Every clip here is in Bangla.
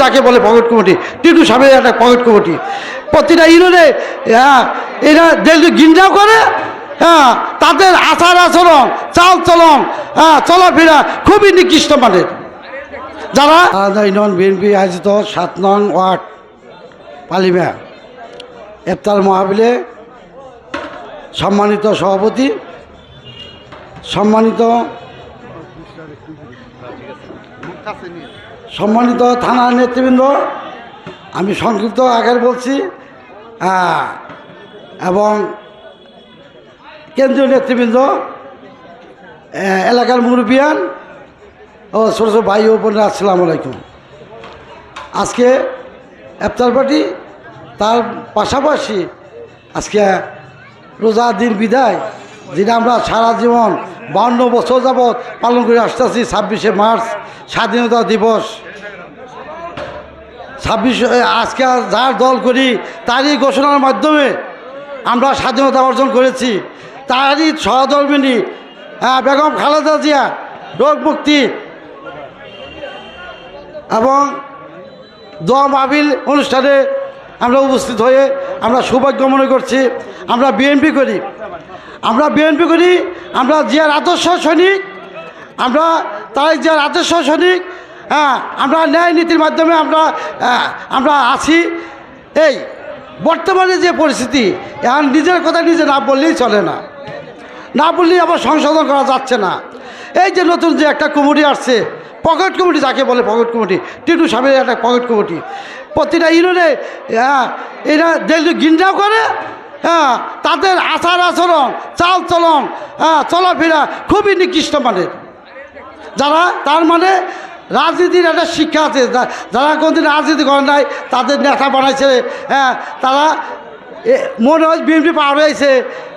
যাকে বলে পকেট কমিটি, টিটু সাহেবের একটা পকেট কমিটি। প্রতিটা ইউনিয়নে হ্যাঁ এরা যেহেতু গিঞ্জাও করে হ্যাঁ তাদের আচার আচরণ, চাল চলন হ্যাঁ চলাফেরা খুবই নিকৃষ্ট মানের। যারা ইউনিয়ন, বিএনপি, আয়োজিত সাত নং ওয়ার্ড, পালিমা, এফতার মহাবিলে সম্মানিত সভাপতি, সম্মানিত সম্মানিত থানার নেতৃবৃন্দ, আমি সংক্ষিপ্ত আগের বলছি এবং কেন্দ্রীয় নেতৃবৃন্দ এলাকার মুরব্বিয়ান ও ছোটো ছোটো ভাই ও বোনেরা, আসসালামু আলাইকুম। আজকে ইফতার পার্টি, তার পাশাপাশি আজকে রোজা দিন বিদায়, যেটা আমরা সারা জীবন বাউন্ন বছর যাবৎ পালন করে আসতেছি, ছাব্বিশে মার্চ, স্বাধীনতা দিবস। ছাব্বিশ আজকে যার দল করি, তারই ঘোষণার মাধ্যমে আমরা স্বাধীনতা অর্জন করেছি। তারই সহধর্মিনী বেগম খালেদা জিয়া, রোগ মুক্তি এবং দোয়া মাহবিল অনুষ্ঠানে আমরা উপস্থিত হয়ে আমরা সৌভাগ্য মনে করছি। আমরা বিএনপি করি। আমরা বিএনপি করি, আমরা জিয়ার আদর্শ সৈনিক, আমরা তাই জিয়ার আদর্শ সৈনিক হ্যাঁ আমরা ন্যায় নীতির মাধ্যমে আমরা আমরা আছি। এই, বর্তমানে যে পরিস্থিতি, এখন নিজের কথা নিজে না বললেই চলে না। না বললেই আবার সংশোধন করা যাচ্ছে না। এই যে নতুন যে একটা কমিটি আসছে, পকেট কমিটি, যাকে বলে পকেট কমিটি, টিটু সাহেবের একটা পকেট কমিটি, প্রতিটা ইউনিয়নে হ্যাঁ এরা যেহেতু গিন্ডাও করে হ্যাঁ তাদের আচার আচরণ, চাল চলন হ্যাঁ চলাফেরা খুবই নিকৃষ্ট মানের। যারা, তার মানে রাজনীতির একটা শিক্ষা আছে যারা কোনদিন রাজনীতি করে নাই, তাদের নেতা বানাইছে হ্যাঁ তারা মনে হয় বিএনপি পার হয়েছে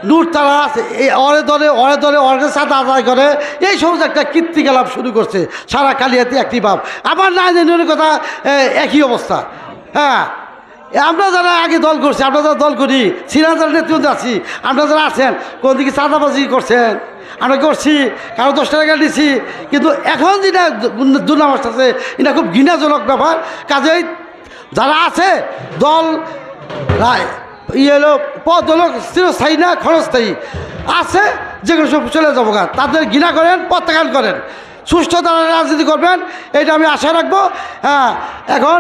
নূর তারা এই অরে দলে অরে দলে অর্গের সাথে আদায় করে, এই সমস্ত একটা কীর্তিকলাপ শুরু করছে, সারা কালিয়াতে একটি ভাব। আমার না জানি কথা একই অবস্থা হ্যাঁ। আমরা যারা আগে দল করছি, আমরা যারা দল করি সিরাজ নেতৃত্বে আছি, আমরা যারা আছেন, কোন দিকে চাঁদাবাজি করছেন, আমরা করছি, কারও দশ টাকা দিছি, কিন্তু এখন যেটা দুর্নাম আছে এটা খুব ঘৃণাজনক ব্যাপার। কাজেই যারা আছে, দল ইয়ে হলো, পদ হলো চিরস্থায়ী না, ক্ষণস্থায়ী। আছে, যেগুলো সব চলে যাব গা। তাদের ঘৃণা করেন, প্রত্যাখ্যান করেন। সুস্থ তারা রাজনীতি করবেন এটা আমি আশা রাখব। হ্যাঁ এখন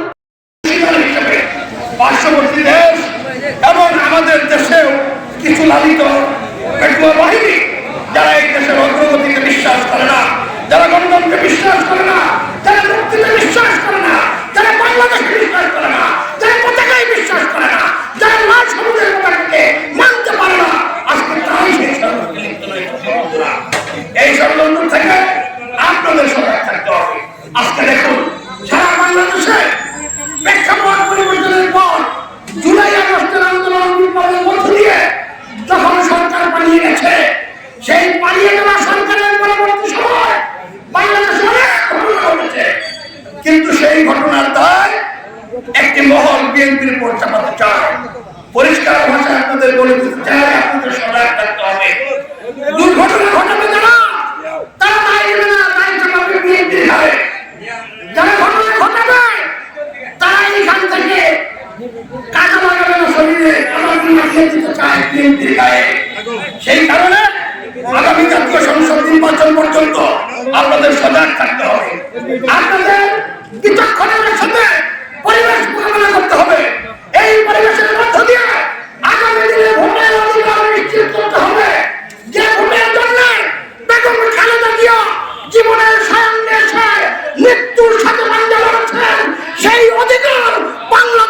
পার্শ্ববর্তী দেশ এবং আমাদের দেশেও কিছু লালিত পেটুয়া বাহিনী যারা এই দেশের অগ্রগতিকে বিশ্বাস করে না যারা গণতন্ত্রকে বিশ্বাস করে না যারা মুক্তিতে বিশ্বাস করে না যারা বাংলাদেশকে বিশ্বাস করে না যারা পতাকায় বিশ্বাস করে না যারা লাল সবুজের পতাকাকে মানতে পারে না আজকে তারাই সেই ষড়যন্ত্রে লিপ্ত রয়েছে বন্ধুরা। এই ষড়যন্ত্র থেকে আপনাদের সজাগ থাকতে হবে আজকে দেখুন সারা বাংলাদেশে প্রেক্ষাপট পরিবর্তনের পর জুলাই আগস্টের আন্দোলন বিপ্লবের মধ্য দিয়ে যখন সরকার পালিয়ে গেছে সেই পালিয়ে যাওয়া সরকারের পরবর্তী সময় বাংলাদেশে ঘটনা কিন্তু সেই ঘটনার দায় একটি মহল বিএনপির উপর চায়। পরিষ্কার ভাষায় আপনাদের বলে দিতে আপনাদের থাকতে হবে। দুর্ঘটনা ঘটাবে যারা, তারা দায় না, দায় চাপাবে বিএনপির যারা ঘটনা ঘটাবে, তারা এখান থেকে শরীরে। আমার দিতে চায় বিএনপির গায়ে সেই কারণে আগামী জাতীয় সংসদ নির্বাচন পর্যন্ত আপনাদের সজাগ থাকতে হবে। আপনাদের বিচক্ষণের সাথে পরিবেশ মোকাবেলা করতে হবে। এই পরিবেশের মধ্য দিয়ে আগামী দিনে ভোটের অধিকার নিশ্চিত করতে হবে। যে ভোটের জন্য বেগম খালেদা জিয়া জীবনের সায়ন দেশে মৃত্যুর সাথে পাঞ্জা লড়াচ্ছেন সেই অধিকার বাংলা